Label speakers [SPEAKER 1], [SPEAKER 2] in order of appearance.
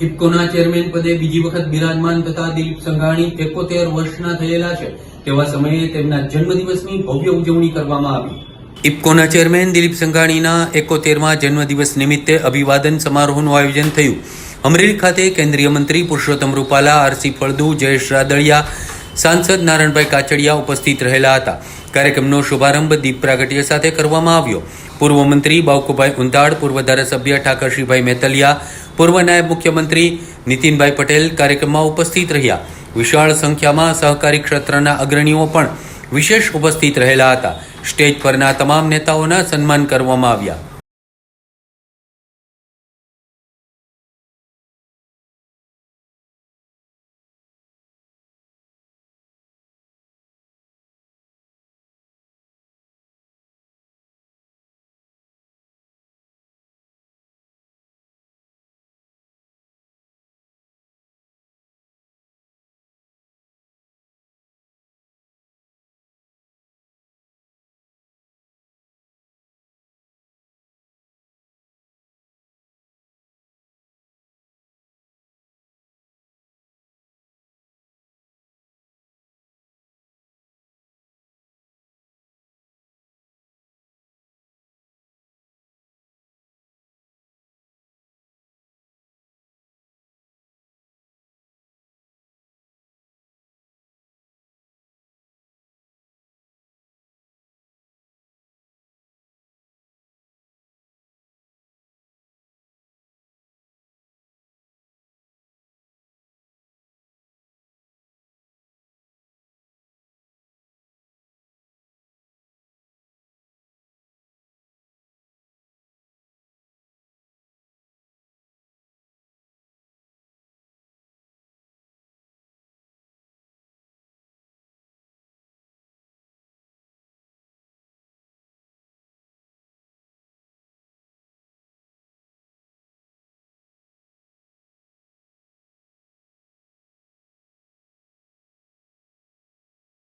[SPEAKER 1] ઇફકોના chairman પદે બીજી વખત બિરાજમાન થતા દિલીપ સંઘાણી એકોતેર વર્ષના થયેલા છે. તેવા સમયે તેમના જન્મદિવસની ભવ્ય ઉજવણી કરવામાં આવી. ઇફકોના ચેરમેન દિલીપ સંઘાણીના એકોતેરમાં જન્મદિવસ નિમિત્તે અભિવાદન સમારોહનું આયોજન થયું. અમરેલી ખાતે કેન્દ્રીય મંત્રી પુરુષોત્તમ રૂપાલા, આરસી ફળદુ, જયેશ રાદડિયા, સાંસદ નારણભાઈ કાચડિયા ઉપસ્થિત રહેલા હતા. કાર્યક્રમનો શુભારંભ દીપ પ્રાગટ્ય સાથે કરવામાં આવ્યો. પૂર્વ મંત્રી બાવકુભાઈ ઉંધાડ, પૂર્વ ધારાસભ્ય ઠાકરશીભાઈ મેતલિયા પૂર્વ નાયબ મુખ્યમંત્રી નીતિનભાઈ પટેલ કાર્યક્રમમાં ઉપસ્થિત રહ્યા. વિશાળ સંખ્યામાં સહકારી ક્ષેત્રના અગ્રણીઓ પણ વિશેષ ઉપસ્થિત રહેલા હતા. સ્ટેજ પરના તમામ નેતાઓના સન્માન કરવામાં આવ્યા.